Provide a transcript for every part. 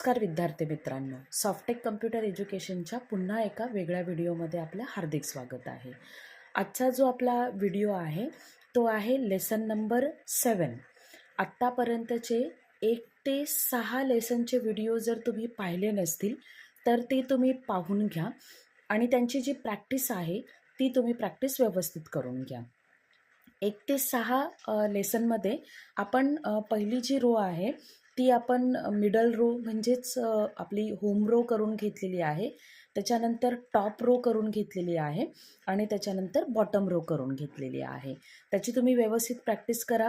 नमस्कार विद्यार्थी मित्रांनो. सॉफ्टेक कम्प्युटर एज्युकेशनच्या पुन्हा एका वेगळ्या व्हिडिओमध्ये आपलं हार्दिक स्वागत आहे. आजचा जो आपला व्हिडिओ आहे तो आहे लेसन नंबर सेवन आत्तापर्यंतचे एक ते सहा लेसनचे व्हिडिओ जर तुम्ही पाहिले नसतील तर ते तुम्ही पाहून घ्या आणि त्यांची जी प्रॅक्टिस आहे ती तुम्ही प्रॅक्टिस व्यवस्थित करून घ्या. एक ते सहा लेसनमध्ये आपण पहिली जी रो आहे ती आपण मिडल रो म्हणजेच आपली होम रो करून घेतलेली आहे. त्याच्यानंतर टॉप रो करून घेतलेली आहे आणि त्याच्यानंतर बॉटम रो करून घेतलेली आहे. त्याची तुम्ही व्यवस्थित प्रॅक्टिस करा.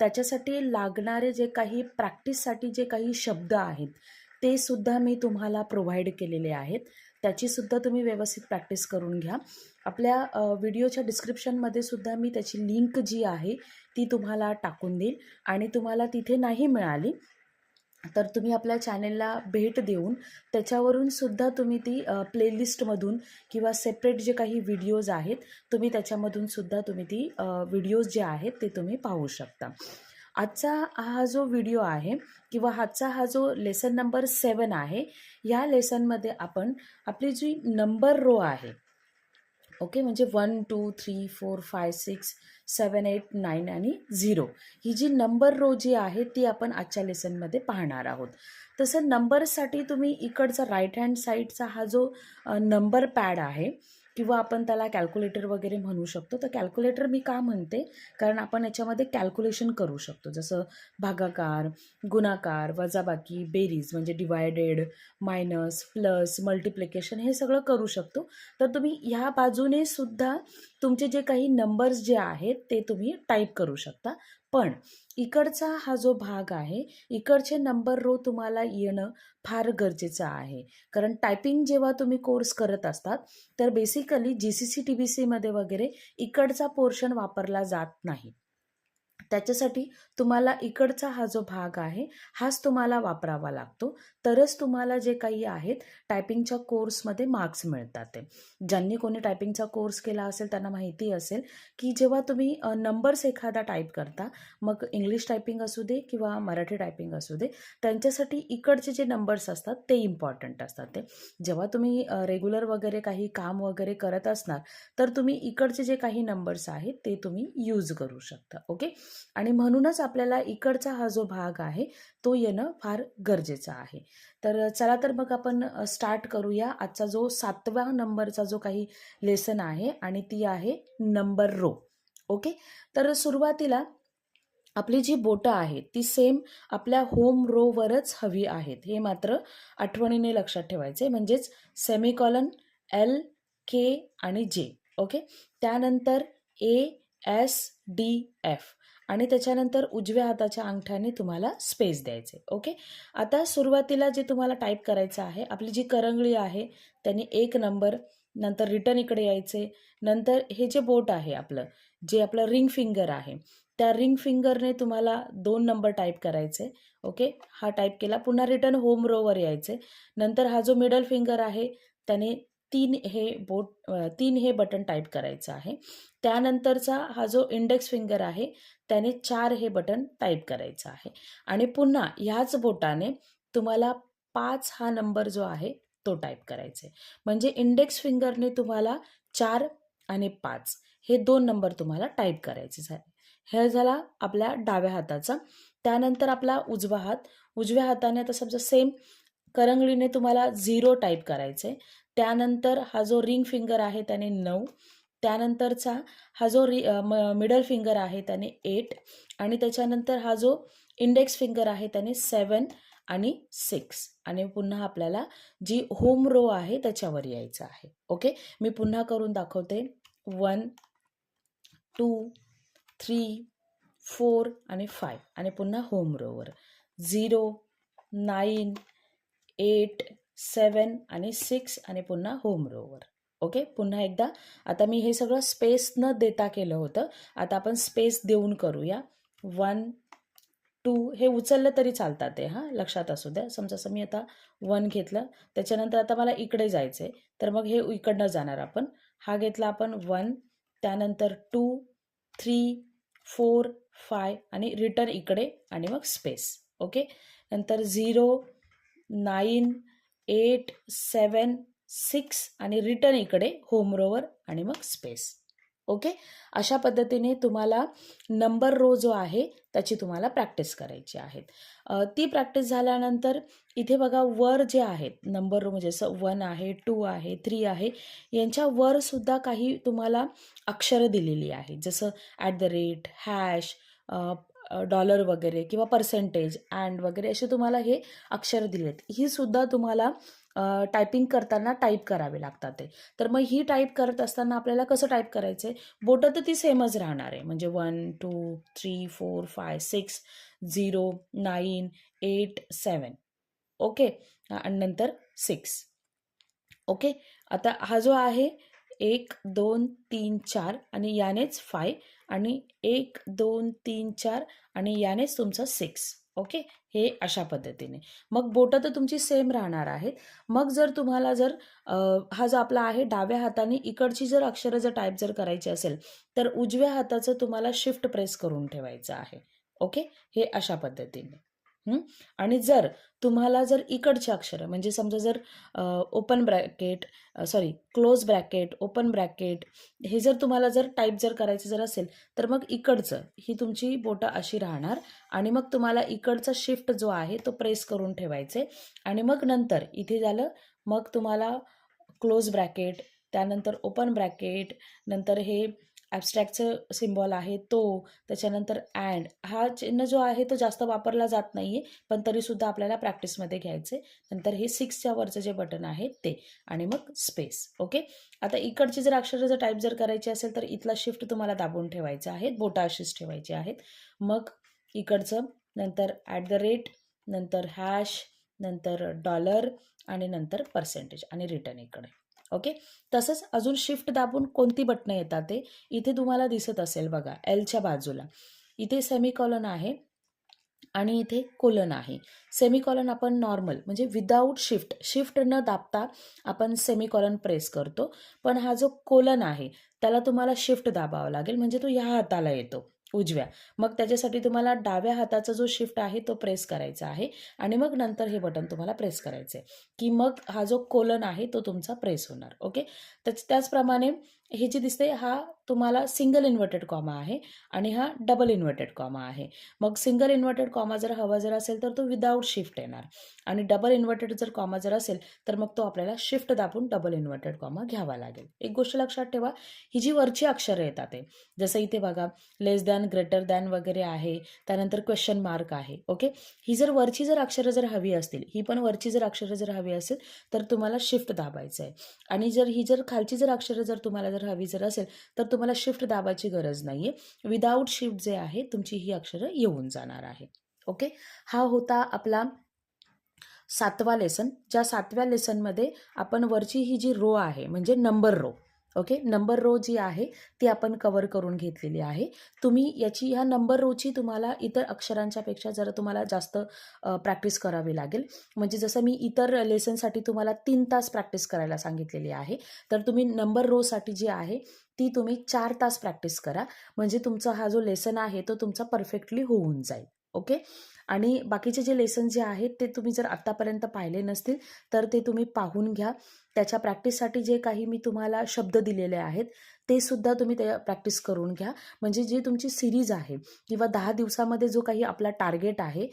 त्याच्यासाठी लागणारे जे काही प्रॅक्टिससाठी जे काही शब्द आहेत ते सुद्धा मी तुम्हाला प्रोव्हाइड केलेले आहेत. त्याचीसुद्धा तुम्ही व्यवस्थित प्रॅक्टिस करून घ्या. आपल्या व्हिडिओच्या डिस्क्रिप्शनमध्ये सुद्धा मी त्याची लिंक जी आहे ती तुम्हाला टाकून देईल आणि तुम्हाला तिथे नाही मिळाली तर तुम्ही आपल्या चॅनेलला भेट देऊन त्याच्यावरून सुद्धा तुम्ही ती प्लेलिस्टमधून किंवा सेपरेट जे काही व्हिडिओज आहेत तुम्ही त्याच्यामधून सुद्धा तुम्ही ती व्हिडिओज जे आहेत ते तुम्ही पाहू शकता. आजचा हा जो व्हिडिओ आहे किंवा आजचा हा जो लेसन नंबर सेवन आहे या लेसनमध्ये आपण आपली जी नंबर रो आहे ओके म्हणजे one two three four five six seven eight nine आणि झिरो ही जी नंबर रो जी आहे ती आपण आजच्या लेसनमध्ये पाहणार आहोत. तसं नंबरसाठी तुम्ही इकडचा राईट हँड साईडचा हा जो नंबर पॅड आहे किंवा आपण त्याला कॅल्क्युलेटर वगैरे म्हणू शकतो. तर कॅल्क्युलेटर मी का म्हणते? कारण आपण याच्यामध्ये कॅल्क्युलेशन करू शकतो. जसं भागाकार गुणाकार वजाबाकी बेरीज म्हणजे डिवायडेड मायनस प्लस मल्टिप्लिकेशन हे सगळं करू शकतो. तर तुम्ही ह्या बाजूने सुद्धा तुमचे जे काही नंबर्स जे आहेत ते तुम्ही टाईप करू शकता. पण इकडचा हा जो भाग आहे इकडचे नंबर रो तुम्हाला येणं फार गरजेचं आहे. कारण टायपिंग जेव्हा तुम्ही कोर्स करत असतात तर basically G C C T B सीमध्ये वगैरे इकडचा पोर्शन वापरला जात नाही. त्याच्यासाठी तुम्हाला इकडचा हा जो भाग आहे हाच तुम्हाला वापरावा लागतो. तरच तुम्हाला जे काही आहेत टायपिंगच्या कोर्समध्ये मार्क्स मिळतात ते. ज्यांनी कोणी टायपिंगचा कोर्स केला असेल त्यांना माहिती असेल की जेव्हा तुम्ही नंबर्स एखादा टाईप करता मग इंग्लिश टायपिंग असू दे किंवा मराठी टायपिंग असू दे त्यांच्यासाठी इकडचे जे नंबर्स असतात ते इम्पॉर्टंट असतात ते. जेव्हा तुम्ही रेग्युलर वगैरे काही काम वगैरे करत असणार तर तुम्ही इकडचे जे काही नंबर्स आहेत ते तुम्ही यूज करू शकता. ओके आणि म्हणूनच आपल्याला इकडचा हा जो भाग आहे तो येणं फार गरजेचं आहे. तर चला तर मग आपण स्टार्ट करूया. आजचा जो सातव्या नंबरचा जो काही लेसन आहे आणि ती आहे नंबर रो ओके तर सुरुवातीला आपली जी बोटं आहेत ती सेम आपल्या होम रोवरच हवी आहेत. हे मात्र आठवणीने लक्षात ठेवायचे म्हणजेच सेमिकॉलन एल के आणि जे ओके त्यानंतर ए एस डी एफ आणि त्याच्यानंतर उजव्या हाताच्या अंगठ्याने तुम्हाला स्पेस द्यायचे ओके आता सुरुवातीला जे तुम्हाला टाईप करायचं आहे आपली जी करंगळी आहे त्याने एक नंबर नंतर रिटर्न इकडे यायचे नंतर हे जे बोट आहे आपलं जे आपलं रिंग फिंगर आहे त्या रिंग फिंगरने तुम्हाला दोन नंबर टाईप करायचे ओके हा टाईप केला पुन्हा रिटर्न होम रोवर यायचे नंतर हा जो मिडल फिंगर आहे त्याने तीन हे बोट तीन हे बटन टाईप करायचं आहे. त्यानंतरचा हा जो इंडेक्स फिंगर आहे त्याने चार हे बटन टाईप करायचं आहे. आणि पुन्हा ह्याच बोटाने तुम्हाला पाच हा नंबर जो आहे तो टाईप करायचा आहे म्हणजे इंडेक्स फिंगरने तुम्हाला चार आणि पाच हे दोन नंबर तुम्हाला टाईप करायचे झाले. हे झाला आपल्या डाव्या हाताचा. त्यानंतर आपला उजवा हात. उजव्या हाताने आता समजा सेम करंगळीने तुम्हाला झिरो टाईप करायचं आहे त्यानंतर हा जो रिंग फिंगर आहे त्याने नऊ त्यानंतरचा हा जो रि मिडल फिंगर आहे त्याने एट आणि त्याच्यानंतर हा जो इंडेक्स फिंगर आहे त्याने सेवन आणि सिक्स आणि पुन्हा आपल्याला जी होम रो आहे त्याच्यावर यायचं आहे. ओके? मी पुन्हा करून दाखवते. वन टू थ्री फोर आणि फाय आणि पुन्हा होम रोवर. झिरो नाईन एट सेवन आणि सिक्स आणि पुन्हा होम रोवर. ओके? पुन्हा एकदा आता मी हे सगळं स्पेस न देता केलं होतं. आता आपण स्पेस देऊन करूया. वन टू हे उचललं तरी चालतात ते हां? लक्षात असू द्या. समजा असं मी आता वन घेतलं. त्याच्यानंतर आता मला इकडे जायचं आहे तर मग हे इकडनं जाणार आपण. हा घेतला आपण वन त्यानंतर टू थ्री फोर फाय आणि रिटर्न इकडे आणि मग स्पेस ओके? नंतर zero nine eight seven six आणि रिटर्न इकडे होम रोवर आणि मग स्पेस. ओके? अशा पद्धतीने तुम्हाला नंबर रो जो आहे त्याची तुम्हाला प्रॅक्टिस करायची आहे. ती प्रॅक्टिस झाल्यानंतर इथे बघा वर जे आहेत नंबर रो म्हणजे असं वन आहे टू आहे थ्री आहे यांच्या वर सुद्धा काही तुम्हाला अक्षरं दिलेली आहेत. जसं at the rate hash dollar वगैरे किंवा पर्सेंटेज अँड वगैरे असे तुम्हाला हे अक्षर दिलेत ही सुद्धा तुम्हाला टायपिंग करताना टाईप करावे लागतात ते. तर मग ही टाईप करत असताना आपल्याला कसं टाईप करायचं आहे बोटं तर ती सेमच राहणार आहे. म्हणजे one two three four five six zero nine eight seven okay आणि नंतर सिक्स ओके आता हा जो आहे एक दोन तीन चार आणि यानेच फाय आणि एक दोन तीन चार आणि यानेच तुमचं सिक्स ओके हे अशा पद्धतीने. मग बोटं तर तुमची सेम राहणार आहेत. मग जर तुम्हाला जर हा जो आपला आहे डाव्या हाताने इकडची जर अक्षरं जर टाईप जर करायची असेल तर उजव्या हाताचं तुम्हाला शिफ्ट प्रेस करून ठेवायचं आहे. ओके हे अशा पद्धतीने. आणि जर तुम्हाला जर इकडची अक्षरं म्हणजे समजा जर open bracket sorry close bracket open bracket हे जर तुम्हाला जर टाईप जर करायचं जर असेल तर मग इकडचं ही तुमची बोटं अशी राहणार आणि मग तुम्हाला इकडचा शिफ्ट जो आहे तो प्रेस करून ठेवायचे आणि मग नंतर इथे झालं मग तुम्हाला क्लोज ब्रॅकेट त्यानंतर ओपन ब्रॅकेट नंतर हे ॲबस्ट्रॅक्टचं सिम्बॉल आहे तो त्याच्यानंतर अँड हा चिन्ह जो आहे तो जास्त वापरला जात नाही आहे पण तरीसुद्धा आपल्याला प्रॅक्टिसमध्ये घ्यायचे नंतर हे सिक्सच्या वरचं जे बटन आहे ते. आणि मग स्पेस ओके आता इकडची जर अक्षरं जर टाईप जर करायची असेल तर इथला शिफ्ट तुम्हाला दाबून ठेवायचा आहे बोटा अशीच ठेवायची आहेत. मग इकडचं नंतर ॲट द रेट नंतर हॅश नंतर डॉलर आणि नंतर पर्सेंटेज आणि रिटर्न इकडे. ओके? तसंच अजून शिफ्ट दाबून कोणती बटणं येतात ते? इथे तुम्हाला दिसत असेल बघा एलच्या बाजूला. इथे सेमिकॉलन आहे आणि इथे कोलन आहे. सेमिकॉलन आपण नॉर्मल म्हणजे विदाऊट शिफ्ट शिफ्ट न दाबता आपण सेमिकॉलन प्रेस करतो. पण हा जो कोलन आहे त्याला तुम्हाला शिफ्ट दाबावा लागेल म्हणजे तो ह्या हाताला येतो. उजव्या. मग त्याच्यासाठी तुम्हाला डाव्या हाताचा जो शिफ्ट आहे तो प्रेस करायचा आहे. आणि मग नंतर हे बटन तुम्हाला प्रेस करायचं आहे की मग हा जो कोलन आहे तो तुमचा प्रेस होणार. ओके तर त्याचप्रमाणे हे जे दिसते हा तुम्हाला सिंगल इन्व्हर्टेड कॉमा आहे आणि हा डबल इन्व्हर्टेड कॉमा आहे. मग सिंगल इन्व्हर्टेड कॉमा जर हवा जर असेल तर तो विदाऊट शिफ्ट येणार. आणि डबल इन्व्हर्टेड जर कॉमा जर असेल तर मग तो आपल्याला शिफ्ट दाबून डबल इन्व्हर्टेड कॉमा घ्यावा लागेल. एक गोष्ट लक्षात ठेवा ही जी वरची अक्षरं येतात आहे जसं इथे बघा लेस दॅन ग्रेटर दॅन वगैरे आहे त्यानंतर क्वेश्चन मार्क आहे ओके ही जर वरची जर अक्षरं जर हवी असतील ही पण वरची जर अक्षरं जर हवी असेल तर तुम्हाला शिफ्ट दाबायचं आहे आणि जर ही जर खालची जर अक्षरं जर तुम्हाला जर हवी जर असेल तर तुम्हाला शिफ्ट दाबायची गरज नाही आहे विदाऊट शिफ्ट जे आहे तुमची ही अक्षरं येऊन जाणार आहे. ओके हा होता आपला सातवा लेसन ज्या सातव्या लेसनमध्ये आपण वरची ही जी रो आहे म्हणजे number row okay? Number row जी आहे ती आपण कवर करून घेतलेली आहे. तुम्ही याची ह्या नंबर रोची तुम्हाला इतर अक्षरांच्या पेक्षा जरा तुम्हाला जास्त प्रॅक्टिस करावी लागेल. म्हणजे जसं मी इतर लेसनसाठी तुम्हाला तीन तास प्रॅक्टिस करायला सांगितलेली आहे तर तुम्ही नंबर रोसाठी जी आहे ती तुम्ही चार तास प्रॅक्टिस करा. म्हणजे तुमचा हा जो लेसन आहे तो तुमचा परफेक्टली होऊन जाईल. ओके? आणि बाकीचे जे लेसन जे आहेत ते तुम्ही जर आत्तापर्यंत पाहिले नसतील तर ते तुम्ही पाहून घ्या. त्याच्या प्रॅक्टिससाठी जे काही मी तुम्हाला शब्द दिलेले आहेत ते सुद्धा तुम्ही त्या प्रॅक्टिस करून घ्या. म्हणजे जी तुमची सिरीज आहे किंवा दहा दिवसामध्ये जो काही आपला टार्गेट आहे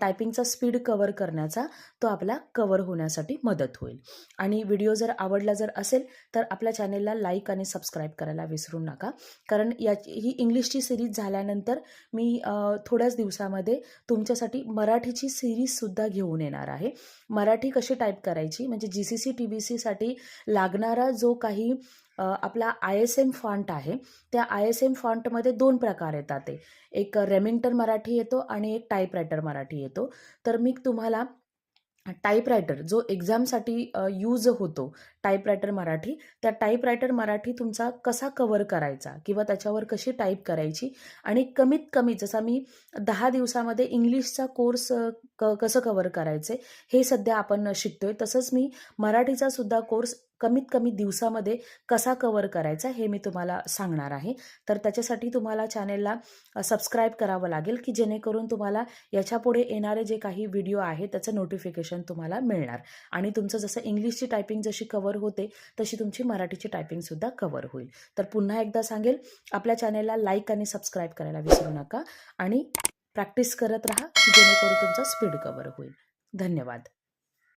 टायपिंगचा स्पीड कवर करण्याचा तो आपला कवर होण्यासाठी मदत होईल. आणि व्हिडिओ जर आवडला जर असेल तर आपल्या चॅनेलला लाईक आणि सबस्क्राईब करायला विसरू नका. कारण याची ही इंग्लिशची सिरीज झाल्यानंतर मी थोड्याच दिवसामध्ये तुमच्यासाठी मराठीची सिरीजसुद्धा घेऊन येणार आहे. मराठी कशी टाईप करायची? म्हणजे G C C T B साठी लागणारा जो काही आपला आय एस एम फॉन्ट आहे त्या आय एस एम फॉन्टमध्ये दोन प्रकार येतात ते. एक रेमिंग्टन मराठी येतो आणि एक टाईपरायटर मराठी येतो. तर मी तुम्हाला टाईपरायटर जो एक्झामसाठी यूज होतो टाईपरायटर मराठी त्या टाईपरायटर मराठी तुमचा कसा कवर करायचा किंवा त्याच्यावर कशी टाईप करायची? आणि कमीत कमी जसा मी दहा दिवसामध्ये इंग्लिशचा कोर्स क कसं कवर करायचे हे सध्या आपण शिकतोय. तसंच मी मराठीचा सुद्धा कोर्स कमीत कमी दिवसामध्ये कसा कवर करायचा हे मी तुम्हाला सांगणार आहे. तर त्याच्यासाठी तुम्हाला चॅनेलला सबस्क्राईब करावं लागेल की जेणेकरून तुम्हाला याच्यापुढे येणारे जे काही व्हिडिओ आहे त्याचं नोटिफिकेशन तुम्हाला मिळणार. आणि तुमचं जसं इंग्लिशची टायपिंग जशी कवर होते तशी तुमची मराठीची टायपिंगसुद्धा कवर होईल. तर पुन्हा एकदा सांगेल आपल्या चॅनेलला लाईक आणि सबस्क्राईब करायला विसरू नका आणि प्रॅक्टिस करत राहा जेणेकरून तुमचा स्पीड कवर होईल. धन्यवाद.